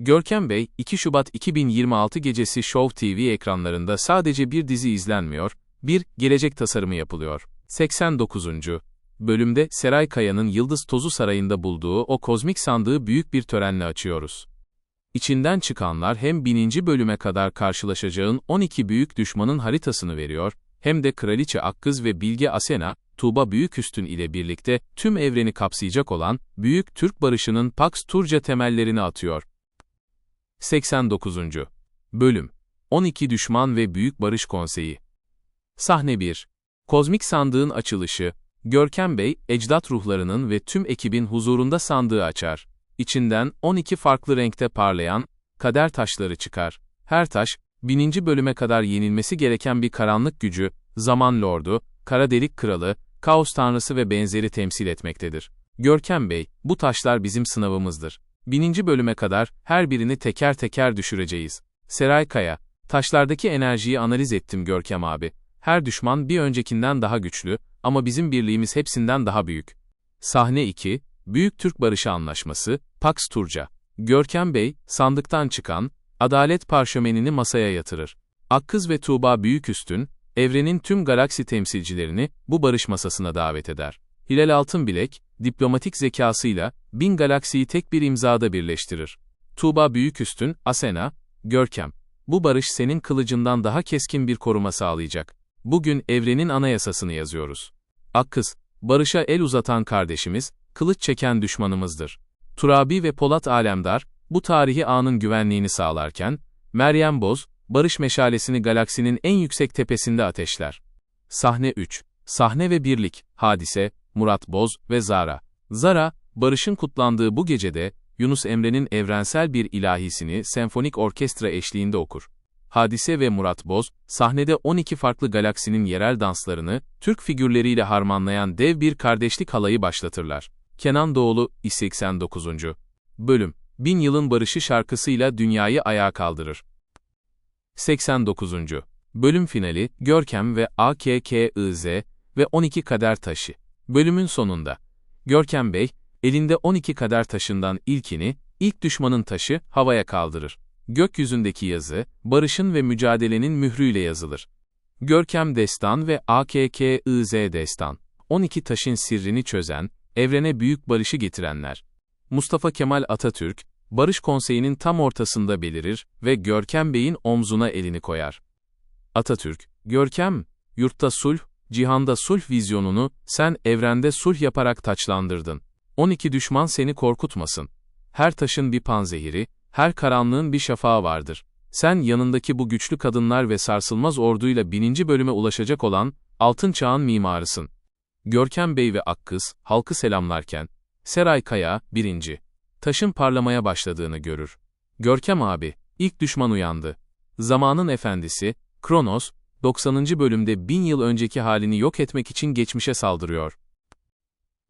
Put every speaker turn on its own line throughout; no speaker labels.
Görkem Bey, 2 Şubat 2026 gecesi Show TV ekranlarında sadece bir dizi izlenmiyor, bir gelecek tasarımı yapılıyor. 89. bölümde Seray Kaya'nın Yıldız Tozu Sarayı'nda bulduğu o kozmik sandığı büyük bir törenle açıyoruz. İçinden çıkanlar hem bininci bölüme kadar karşılaşacağın 12 büyük düşmanın haritasını veriyor, hem de Kraliçe Akkız ve Bilge Asena, Tuğba Büyüküstün ile birlikte tüm evreni kapsayacak olan Büyük Türk Barışı'nın Pax Turca temellerini atıyor. 89. Bölüm 12 Düşman ve Büyük Barış Konseyi Sahne 1 Kozmik Sandığın açılışı Görkem Bey, ecdat ruhlarının ve tüm ekibin huzurunda sandığı açar. İçinden 12 farklı renkte parlayan kader taşları çıkar. Her taş, bininci bölüme kadar yenilmesi gereken bir karanlık gücü, zaman lordu, kara delik kralı, kaos tanrısı ve benzeri temsil etmektedir. Görkem Bey, bu taşlar bizim sınavımızdır. Bininci bölüme kadar her birini teker teker düşüreceğiz. Seray Kaya, taşlardaki enerjiyi analiz ettim Görkem abi. Her düşman bir öncekinden daha güçlü ama bizim birliğimiz hepsinden daha büyük. Sahne 2, Büyük Türk Barışı Anlaşması, Pax Turca. Görkem Bey, sandıktan çıkan, adalet parşömenini masaya yatırır. Akkız ve Tuğba Büyüküstün, evrenin tüm galaksi temsilcilerini bu barış masasına davet eder. Hilal Altınbilek, diplomatik zekasıyla bin galaksiyi tek bir imzada birleştirir. Tuğba Büyüküstün, Asena, Görkem, bu barış senin kılıcından daha keskin bir koruma sağlayacak. Bugün evrenin anayasasını yazıyoruz. Akkız, barışa el uzatan kardeşimiz, kılıç çeken düşmanımızdır. Turabi ve Polat Alemdar, bu tarihi anın güvenliğini sağlarken, Meryem Boz, barış meşalesini galaksinin en yüksek tepesinde ateşler. Sahne 3. Sahne ve birlik, hadise, Murat Boz ve Zara. Zara, barışın kutlandığı bu gecede, Yunus Emre'nin evrensel bir ilahisini senfonik orkestra eşliğinde okur. Hadise ve Murat Boz, sahnede 12 farklı galaksinin yerel danslarını, Türk figürleriyle harmanlayan dev bir kardeşlik halayı başlatırlar. Kenan Doğulu, 89. Bölüm, Bin Yılın Barışı şarkısıyla dünyayı ayağa kaldırır. 89. Bölüm finali, Görkem ve AKKIZ ve 12 kader taşı. Bölümün sonunda, Görkem Bey, elinde 12 kader taşından ilkini, ilk düşmanın taşı, havaya kaldırır. Gökyüzündeki yazı, barışın ve mücadelenin mührüyle yazılır. Görkem Destan ve AKKIZ Destan, 12 taşın sirrini çözen, evrene büyük barışı getirenler. Mustafa Kemal Atatürk, Barış Konseyi'nin tam ortasında belirir ve Görkem Bey'in omzuna elini koyar. Atatürk, Görkem, yurtta sulh, cihanda sulh vizyonunu sen evrende sulh yaparak taçlandırdın. 12 düşman seni korkutmasın. Her taşın bir panzehiri, her karanlığın bir şafağı vardır. Sen yanındaki bu güçlü kadınlar ve sarsılmaz orduyla bininci bölüme ulaşacak olan, altın çağın mimarısın. Görkem Bey ve Akkız, halkı selamlarken, Seray Kaya, birinci, taşın parlamaya başladığını görür. Görkem abi, ilk düşman uyandı. Zamanın efendisi, Kronos, 90. bölümde bin yıl önceki halini yok etmek için geçmişe saldırıyor.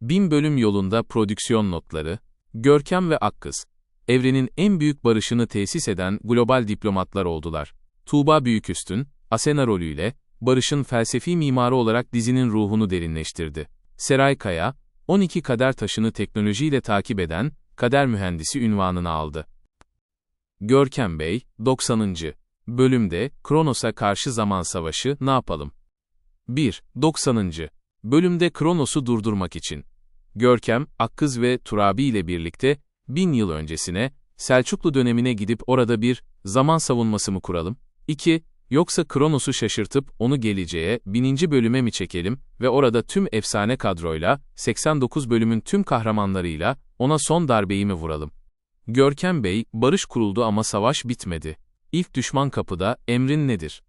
Bin bölüm yolunda prodüksiyon notları, Görkem ve Akkız, evrenin en büyük barışını tesis eden global diplomatlar oldular. Tuğba Büyüküstün, Asena rolüyle, barışın felsefi mimarı olarak dizinin ruhunu derinleştirdi. Seray Kaya, 12 kader taşını teknolojiyle takip eden, kader mühendisi ünvanını aldı. Görkem Bey, 90. Bölümde, Kronos'a karşı zaman savaşı, ne yapalım? 1. 90. Bölümde Kronos'u durdurmak için. Görkem, Akkız ve Turabi ile birlikte, bin yıl öncesine, Selçuklu dönemine gidip orada bir, zaman savunması mı kuralım? 2. Yoksa Kronos'u şaşırtıp onu geleceğe, bininci bölüme mi çekelim ve orada tüm efsane kadroyla, 89 bölümün tüm kahramanlarıyla, ona son darbeyi mi vuralım? Görkem Bey, barış kuruldu ama savaş bitmedi. İlk düşman kapıda, emrin nedir?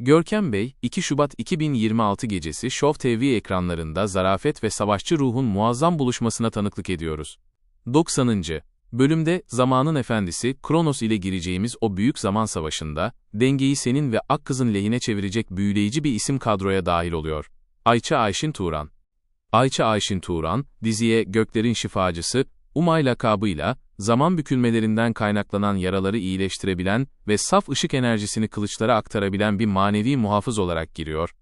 Görkem Bey, 2 Şubat 2026 gecesi Show TV ekranlarında zarafet ve savaşçı ruhun muazzam buluşmasına tanıklık ediyoruz. 90. bölümde zamanın efendisi Kronos ile gireceğimiz o büyük zaman savaşında, dengeyi senin ve Akkız'ın lehine çevirecek büyüleyici bir isim kadroya dahil oluyor. Ayça Ayşin Turan. Ayça Ayşin Turan, diziye Göklerin Şifacısı, Umay lakabıyla, zaman bükülmelerinden kaynaklanan yaraları iyileştirebilen ve saf ışık enerjisini kılıçlara aktarabilen bir manevi muhafız olarak giriyor.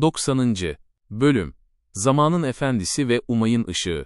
90. Bölüm Zamanın Efendisi ve Umay'ın Işığı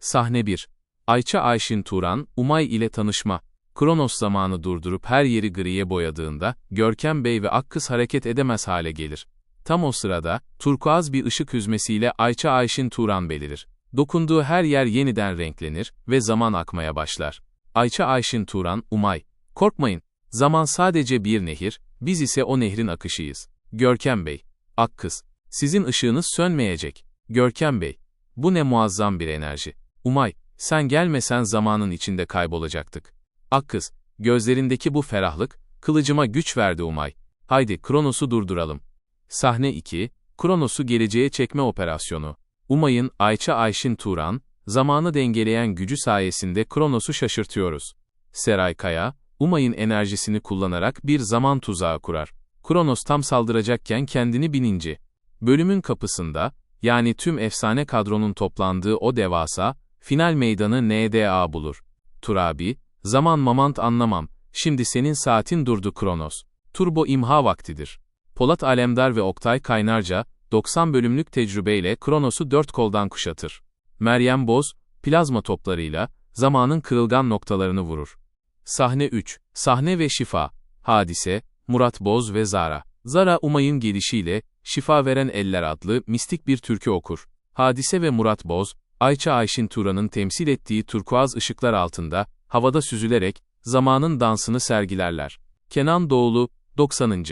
Sahne 1 Ayça Ayşin Turan, Umay ile tanışma. Kronos zamanı durdurup her yeri griye boyadığında, Görkem Bey ve Akkız hareket edemez hale gelir. Tam o sırada, turkuaz bir ışık hüzmesiyle Ayça Ayşin Turan belirir. Dokunduğu her yer yeniden renklenir ve zaman akmaya başlar. Ayça Ayşin Turan, Umay. Korkmayın, zaman sadece bir nehir, biz ise o nehrin akışıyız. Görkem Bey. Akkız. Sizin ışığınız sönmeyecek. Görkem Bey. Bu ne muazzam bir enerji. Umay, sen gelmesen zamanın içinde kaybolacaktık. Akkız, gözlerindeki bu ferahlık, kılıcıma güç verdi Umay. Haydi Kronos'u durduralım. Sahne 2, Kronos'u geleceğe çekme operasyonu. Umay'ın Ayça Ayşin Turan, zamanı dengeleyen gücü sayesinde Kronos'u şaşırtıyoruz. Seray Kaya, Umay'ın enerjisini kullanarak bir zaman tuzağı kurar. Kronos tam saldıracakken kendini bininci. Bölümün kapısında, yani tüm efsane kadronun toplandığı o devasa, final meydanı NDA bulur. Turabi, zaman mamant anlamam, şimdi senin saatin durdu Kronos. Turbo imha vaktidir. Polat Alemdar ve Oktay Kaynarca, 90 bölümlük tecrübeyle Kronos'u dört koldan kuşatır. Meryem Boz, plazma toplarıyla, zamanın kırılgan noktalarını vurur. Sahne 3, Sahne ve Şifa, Hadise, Murat Boz ve Zara. Zara Umay'ın gelişiyle, Şifa Veren Eller adlı mistik bir türkü okur. Hadise ve Murat Boz, Ayça Ayşin Turan'ın temsil ettiği turkuaz ışıklar altında, havada süzülerek, zamanın dansını sergilerler. Kenan Doğulu, 90.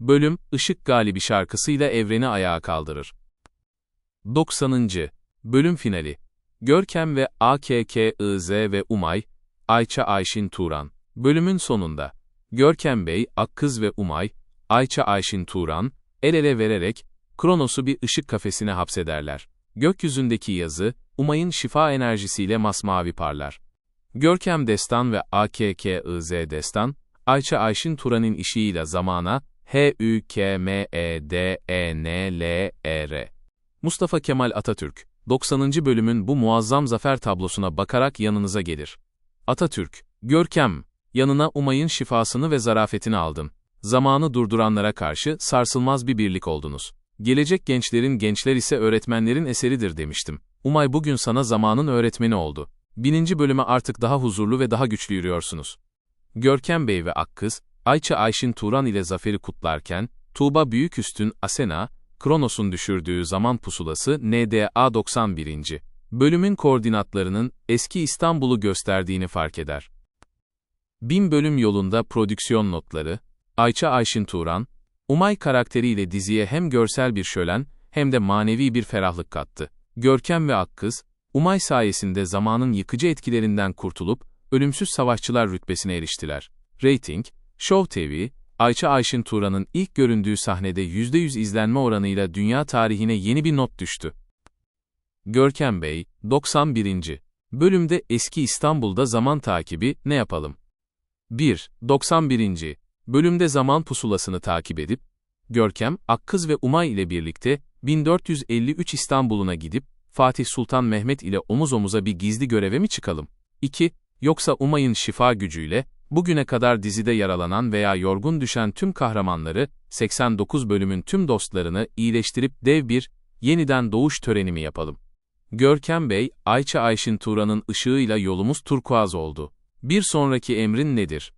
Bölüm, Işık Galibi şarkısıyla evreni ayağa kaldırır. 90. Bölüm finali. Görkem ve AKKIZ ve Umay, Ayça Ayşin Turan. Bölümün sonunda. Görkem Bey, Akkız ve Umay, Ayça Ayşin Turan, el ele vererek, Kronos'u bir ışık kafesine hapsederler. Gökyüzündeki yazı, Umay'ın şifa enerjisiyle masmavi parlar. Görkem Destan ve AKKIZ Destan, Ayça Ayşin Turan'ın işiyle zamana, H-Ü-K-M-E-D-E-N-L-E-R. Mustafa Kemal Atatürk, 90. bölümün bu muazzam zafer tablosuna bakarak yanınıza gelir. Atatürk, Görkem, yanına Umay'ın şifasını ve zarafetini aldın. Zamanı durduranlara karşı sarsılmaz bir birlik oldunuz. Gelecek gençlerin gençler ise öğretmenlerin eseridir demiştim. Umay bugün sana zamanın öğretmeni oldu. Bininci bölüme artık daha huzurlu ve daha güçlü yürüyorsunuz. Görkem Bey ve Akkız, Ayça Ayşin Turan ile zaferi kutlarken, Tuğba Büyüküstün Asena, Kronos'un düşürdüğü zaman pusulası NDA 91. bölümün koordinatlarının eski İstanbul'u gösterdiğini fark eder. Bin bölüm yolunda prodüksiyon notları, Ayça Ayşin Turan, Umay karakteriyle diziye hem görsel bir şölen, hem de manevi bir ferahlık kattı. Görkem ve Akkız, Umay sayesinde zamanın yıkıcı etkilerinden kurtulup, ölümsüz savaşçılar rütbesine eriştiler. Rating, Show TV, Ayça Ayşin Turan'ın ilk göründüğü sahnede %100 izlenme oranıyla dünya tarihine yeni bir not düştü. Görkem Bey, 91. Bölümde eski İstanbul'da zaman takibi, ne yapalım? 1. 91. Bölümde zaman pusulasını takip edip, Görkem, Akkız ve Umay ile birlikte, 1453 İstanbul'una gidip, Fatih Sultan Mehmet ile omuz omuza bir gizli göreve mi çıkalım? 2. Yoksa Umay'ın şifa gücüyle, bugüne kadar dizide yaralanan veya yorgun düşen tüm kahramanları, 89 bölümün tüm dostlarını iyileştirip dev bir, yeniden doğuş töreni mi yapalım? Görkem Bey, Ayça Ayşin Turan'ın ışığıyla yolumuz turkuaz oldu. Bir sonraki emrin nedir?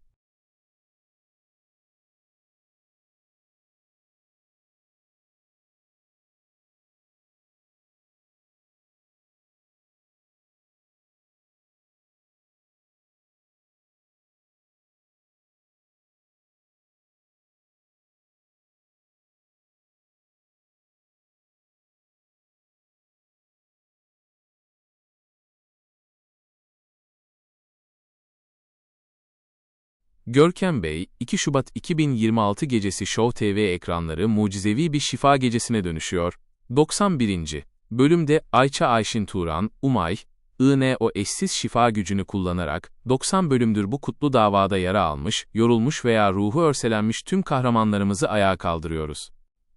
Görkem Bey, 2 Şubat 2026 gecesi Show TV ekranları mucizevi bir şifa gecesine dönüşüyor. 91. bölümde Ayça Ayşin Turan, Umay, INO eşsiz şifa gücünü kullanarak 90 bölümdür bu kutlu davada yara almış, yorulmuş veya ruhu örselenmiş tüm kahramanlarımızı ayağa kaldırıyoruz.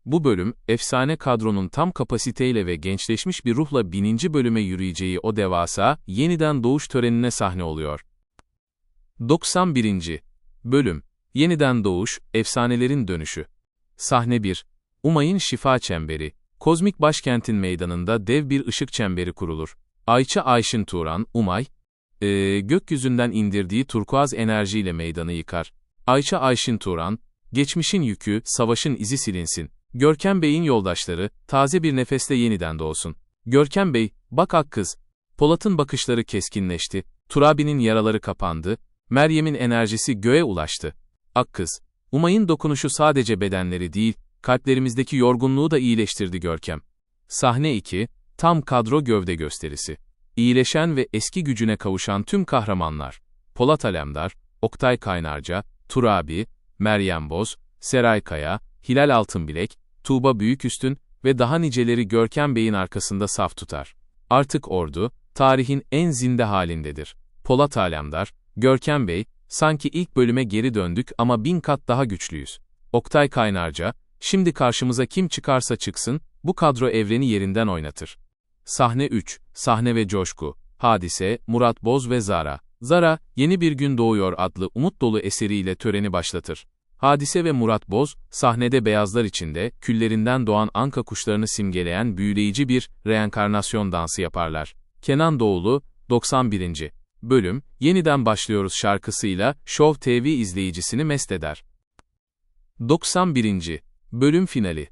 Bu bölüm, efsane kadronun tam kapasiteyle ve gençleşmiş bir ruhla bininci bölüme yürüyeceği o devasa, yeniden doğuş törenine sahne oluyor. 91. Bölüm Yeniden Doğuş, Efsanelerin Dönüşü Sahne 1 Umay'ın şifa çemberi, kozmik başkentin meydanında dev bir ışık çemberi kurulur. Ayça Ayşin Turan, Umay, ee, gökyüzünden indirdiği turkuaz enerjiyle meydanı yıkar. Ayça Ayşin Turan, geçmişin yükü, savaşın izi silinsin. Görkem Bey'in yoldaşları, taze bir nefeste yeniden doğsun. Görkem Bey, bak ak kız. Polat'ın bakışları keskinleşti, Turabi'nin yaraları kapandı, Meryem'in enerjisi göğe ulaştı. Ak kız, Umay'ın dokunuşu sadece bedenleri değil, kalplerimizdeki yorgunluğu da iyileştirdi Görkem. Sahne 2, tam kadro gövde gösterisi. İyileşen ve eski gücüne kavuşan tüm kahramanlar. Polat Alemdar, Oktay Kaynarca, Turabi, Meryem Boz, Seray Kaya, Hilal Altınbilek, Tuğba Büyüküstün ve daha niceleri Görkem Bey'in arkasında saf tutar. Artık ordu, tarihin en zinde halindedir. Polat Alemdar, Görkem Bey, sanki ilk bölüme geri döndük ama bin kat daha güçlüyüz. Oktay Kaynarca, şimdi karşımıza kim çıkarsa çıksın, bu kadro evreni yerinden oynatır. Sahne 3, Sahne ve Coşku, Hadise, Murat Boz ve Zara. Zara, Yeni Bir Gün Doğuyor adlı umut dolu eseriyle töreni başlatır. Hadise ve Murat Boz, sahnede beyazlar içinde, küllerinden doğan anka kuşlarını simgeleyen büyüleyici bir reenkarnasyon dansı yaparlar. Kenan Doğulu, 91. bölüm, Yeniden Başlıyoruz şarkısıyla Show TV izleyicisini mest eder. 91. bölüm finali.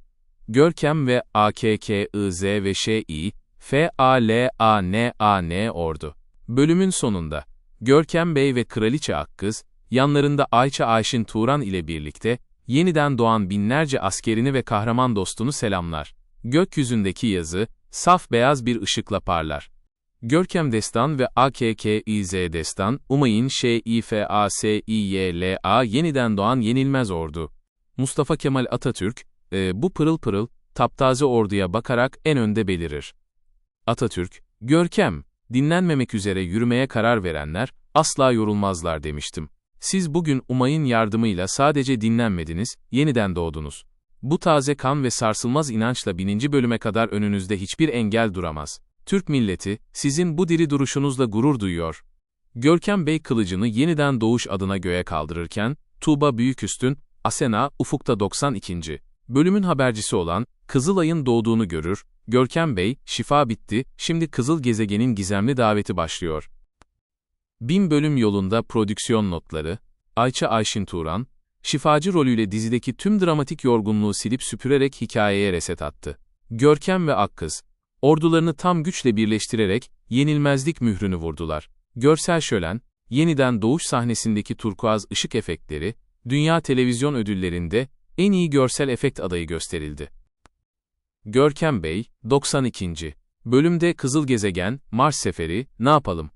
Görkem ve AKKIZ ve Şİ, FALANAN ordu. Bölümün sonunda, Görkem Bey ve Kraliçe Akkız, yanlarında Ayça Ayşin Turan ile birlikte, yeniden doğan binlerce askerini ve kahraman dostunu selamlar. Gökyüzündeki yazı, saf beyaz bir ışıkla parlar. Görkem Destan ve AKKİZ Destan, Umay'ın ŞİFASİYLA yeniden doğan yenilmez ordu. Mustafa Kemal Atatürk, e, bu pırıl pırıl, taptaze orduya bakarak en önde belirir. Atatürk, Görkem, dinlenmemek üzere yürümeye karar verenler, asla yorulmazlar demiştim. Siz bugün Umay'ın yardımıyla sadece dinlenmediniz, yeniden doğdunuz. Bu taze kan ve sarsılmaz inançla bininci bölüme kadar önünüzde hiçbir engel duramaz. Türk milleti, sizin bu diri duruşunuzla gurur duyuyor. Görkem Bey kılıcını yeniden doğuş adına göğe kaldırırken, Tuğba Büyüküstün, Asena, Ufuk'ta 92. bölümün habercisi olan, Kızılay'ın doğduğunu görür, Görkem Bey, şifa bitti, şimdi Kızıl Gezegen'in gizemli daveti başlıyor. Bin bölüm yolunda prodüksiyon notları, Ayça Ayşin Turan, şifacı rolüyle dizideki tüm dramatik yorgunluğu silip süpürerek hikayeye reset attı. Görkem ve Akkız, ordularını tam güçle birleştirerek yenilmezlik mührünü vurdular. Görsel şölen, yeniden doğuş sahnesindeki turkuaz ışık efektleri, Dünya Televizyon Ödülleri'nde en iyi görsel efekt adayı gösterildi. Görkem Bey, 92. Bölümde Kızıl Gezegen, Mars Seferi, ne yapalım?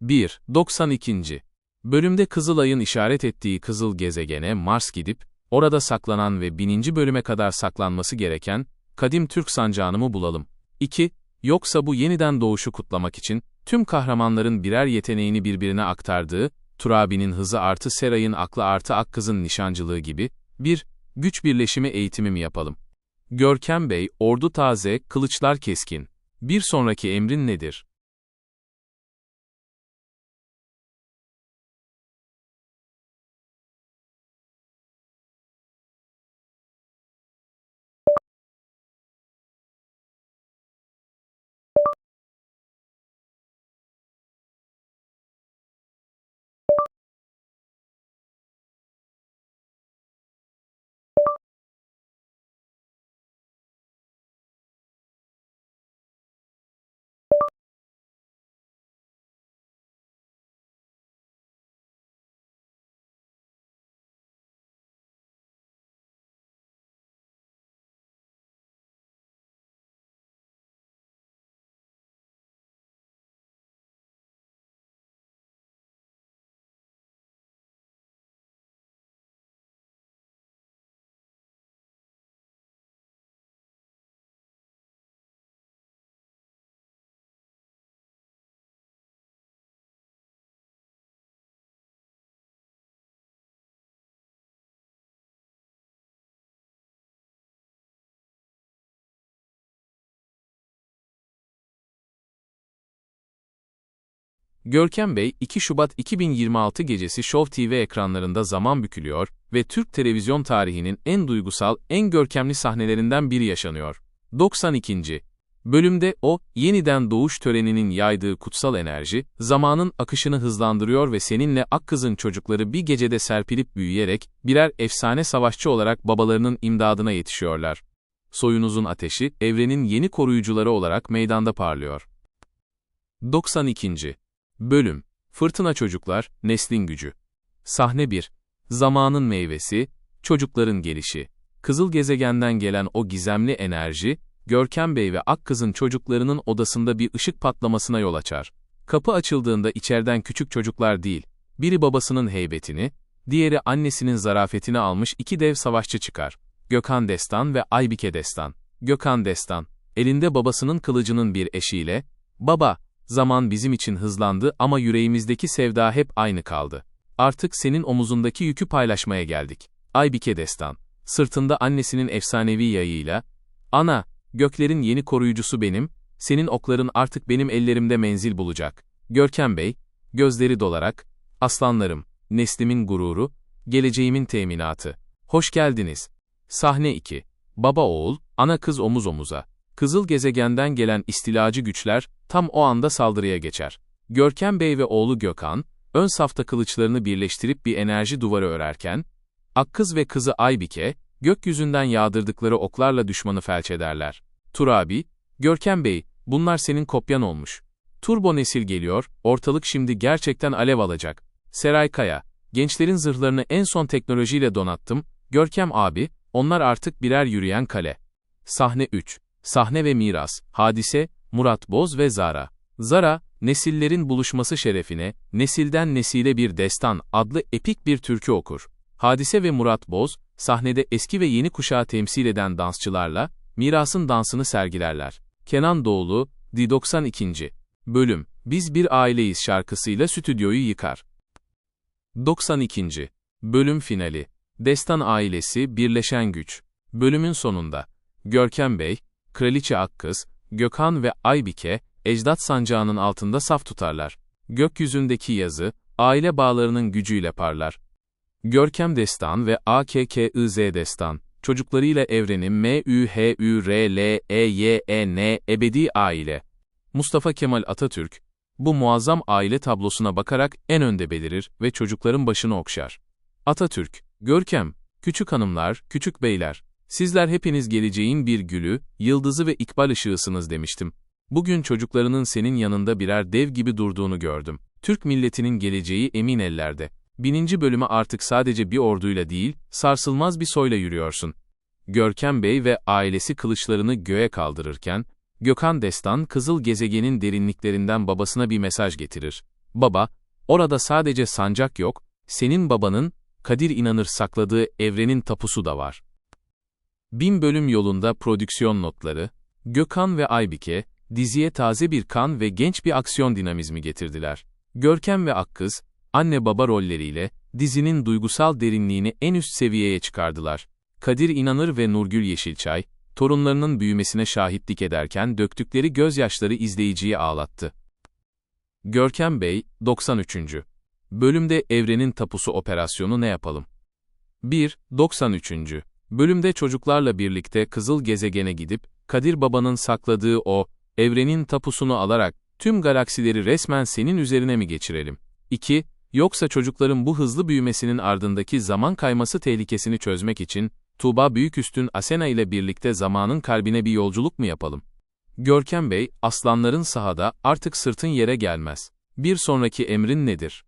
1. 92. Bölümde Kızılay'ın işaret ettiği Kızıl Gezegen'e Mars gidip, orada saklanan ve 1000. bölüme kadar saklanması gereken, kadim Türk sancağını mı bulalım? 2. Yoksa bu yeniden doğuşu kutlamak için, tüm kahramanların birer yeteneğini birbirine aktardığı, Turabi'nin hızı artı Seray'ın aklı artı Akkız'ın nişancılığı gibi, bir, güç birleşimi eğitimi mi yapalım? Görkem Bey, ordu taze, kılıçlar keskin. Bir sonraki emrin nedir? Görkem Bey, 2 Şubat 2026 gecesi Show TV ekranlarında zaman bükülüyor ve Türk televizyon tarihinin en duygusal, en görkemli sahnelerinden biri yaşanıyor. 92. Bölümde o, yeniden doğuş töreninin yaydığı kutsal enerji, zamanın akışını hızlandırıyor ve seninle Akkız'ın çocukları bir gecede serpilip büyüyerek, birer efsane savaşçı olarak babalarının imdadına yetişiyorlar. Soyunuzun ateşi, evrenin yeni koruyucuları olarak meydanda parlıyor. 92. Bölüm Fırtına Çocuklar, Neslin Gücü Sahne 1 Zamanın meyvesi, çocukların gelişi. Kızıl gezegenden gelen o gizemli enerji, Görkem Bey ve Akkız'ın çocuklarının odasında bir ışık patlamasına yol açar. Kapı açıldığında içeriden küçük çocuklar değil, biri babasının heybetini, diğeri annesinin zarafetini almış iki dev savaşçı çıkar. Gökhan Destan ve Aybike Destan. Gökhan Destan, elinde babasının kılıcının bir eşiyle, ''Baba, zaman bizim için hızlandı ama yüreğimizdeki sevda hep aynı kaldı. Artık senin omuzundaki yükü paylaşmaya geldik.'' Aybike Destan, sırtında annesinin efsanevi yayıyla, ''Ana, göklerin yeni koruyucusu benim, senin okların artık benim ellerimde menzil bulacak.'' Görkem Bey, gözleri dolarak, ''Aslanlarım, neslimin gururu, geleceğimin teminatı. Hoş geldiniz.'' Sahne 2. Baba oğul, ana kız omuz omuza. Kızıl gezegenden gelen istilacı güçler tam o anda saldırıya geçer. Görkem Bey ve oğlu Gökhan, ön safta kılıçlarını birleştirip bir enerji duvarı örerken, Akkız ve kızı Aybike, gökyüzünden yağdırdıkları oklarla düşmanı felç ederler. Turabi, Görkem Bey, bunlar senin kopyan olmuş. Turbo nesil geliyor, ortalık şimdi gerçekten alev alacak. Seray Kaya, gençlerin zırhlarını en son teknolojiyle donattım, Görkem abi, onlar artık birer yürüyen kale. Sahne 3. Sahne ve miras, hadise, Murat Boz ve Zara. Zara, nesillerin buluşması şerefine, Nesilden Nesile Bir Destan adlı epik bir türkü okur. Hadise ve Murat Boz, sahnede eski ve yeni kuşağı temsil eden dansçılarla, mirasın dansını sergilerler. Kenan Doğulu, Di 92. Bölüm, Biz Bir Aileyiz şarkısıyla stüdyoyu yıkar. 92. Bölüm finali. Destan ailesi birleşen güç. Bölümün sonunda Görkem Bey, Kraliçe Akkız, Gökhan ve Aybike, ecdat sancağının altında saf tutarlar. Gökyüzündeki yazı, aile bağlarının gücüyle parlar. Görkem Destan ve AKKIZ Destan, çocuklarıyla evreni M-Ü-H-Ü-R-L-E-Y-E-N ebedi aile. Mustafa Kemal Atatürk, bu muazzam aile tablosuna bakarak en önde belirir ve çocukların başını okşar. Atatürk, Görkem, küçük hanımlar, küçük beyler, sizler hepiniz geleceğin bir gülü, yıldızı ve ikbal ışığısınız demiştim. Bugün çocuklarının senin yanında birer dev gibi durduğunu gördüm. Türk milletinin geleceği emin ellerde. Bininci bölüme artık sadece bir orduyla değil, sarsılmaz bir soyla yürüyorsun. Görkem Bey ve ailesi kılıçlarını göğe kaldırırken, Gökhan Destan kızıl gezegenin derinliklerinden babasına bir mesaj getirir. Baba, orada sadece sancak yok, senin babanın, Kadir İnanır sakladığı evrenin tapusu da var. Bin bölüm yolunda prodüksiyon notları, Gökhan ve Aybike, diziye taze bir kan ve genç bir aksiyon dinamizmi getirdiler. Görkem ve Akkız, anne baba rolleriyle, dizinin duygusal derinliğini en üst seviyeye çıkardılar. Kadir İnanır ve Nurgül Yeşilçay, torunlarının büyümesine şahitlik ederken döktükleri gözyaşları izleyiciyi ağlattı. Görkem Bey, 93. Bölümde Evrenin Tapusu Operasyonu ne yapalım? 1. 93. Bölümde çocuklarla birlikte Kızıl Gezegen'e gidip, Kadir Baba'nın sakladığı o, evrenin tapusunu alarak, tüm galaksileri resmen senin üzerine mi geçirelim? 2. Yoksa çocukların bu hızlı büyümesinin ardındaki zaman kayması tehlikesini çözmek için, Tuğba Büyüküstün Asena ile birlikte zamanın kalbine bir yolculuk mu yapalım? Görkem Bey, aslanların sahada artık sırtın yere gelmez. Bir sonraki emrin nedir?